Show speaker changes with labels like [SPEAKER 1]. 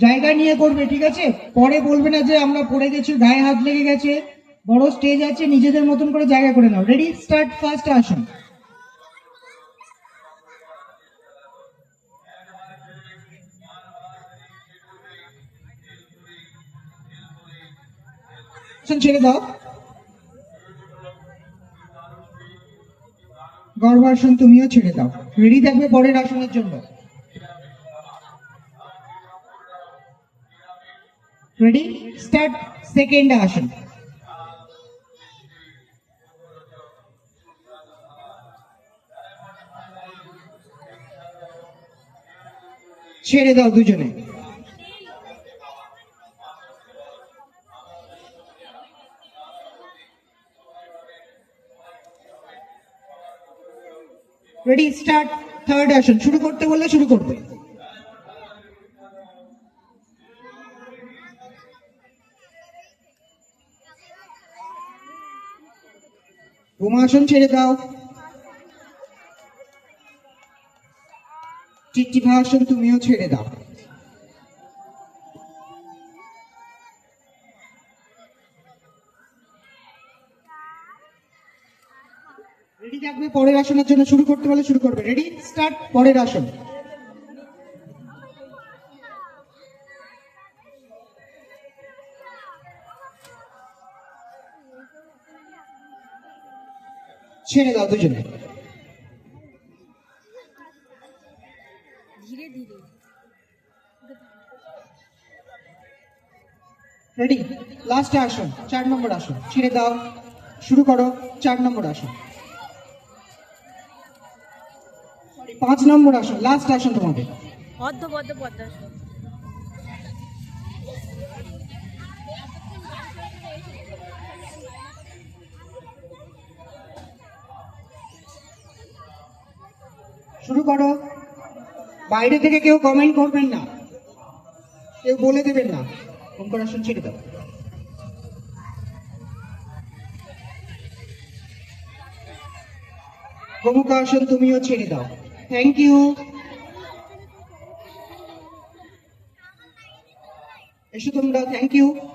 [SPEAKER 1] জায়গা নিয়ে করবে, ঠিক আছে? পরে বলবে না যে আমরা পড়ে গেছি, গায়ে হাত লেগে গেছে। বড় স্টেজ আছে, নিজেদের মতন করে জায়গা করে নাও। রেডি স্টার্ট ফার্স্ট আসুন। ছেড়ে দাও। গর্ভাসন তুমিও ছেড়ে দাও। রেডি থাকবে পরের আসনের জন্য। রেডি স্টার্ট সেকেন্ড আসন ছেড়ে দাও দুজনে। রেডি স্টার্ট থার্ড আসন শুরু করতে বললে শুরু করবে। বোমা আসন ছেড়ে দাও। টিকটিভা আসন তুমিও ছেড়ে দাও। রেডি থাকবে পরের আসনের জন্য শুরু করতে বলে শুরু করবে। রেডি স্টার্ট পরের আসন। ছেড়ে দাও দুজনে। রেডি লাস্ট আসন চার নম্বর আসন। ছেড়ে দাও শুরু করো চার নম্বর আসন। পাঁচ নম্বর আসন লাস্ট আসন তোমাদের।
[SPEAKER 2] পদ্মাসন
[SPEAKER 1] শুরু করো। বাইরে থেকে কেউ কমেন্ট করবেন না। কেউ বলে দেবেন না। অঙ্কর আসন ছেড়ে দাও। আসন তুমিও ছেড়ে দাও। থ্যাংক ইউ এসো তোমরা থ্যাংক ইউ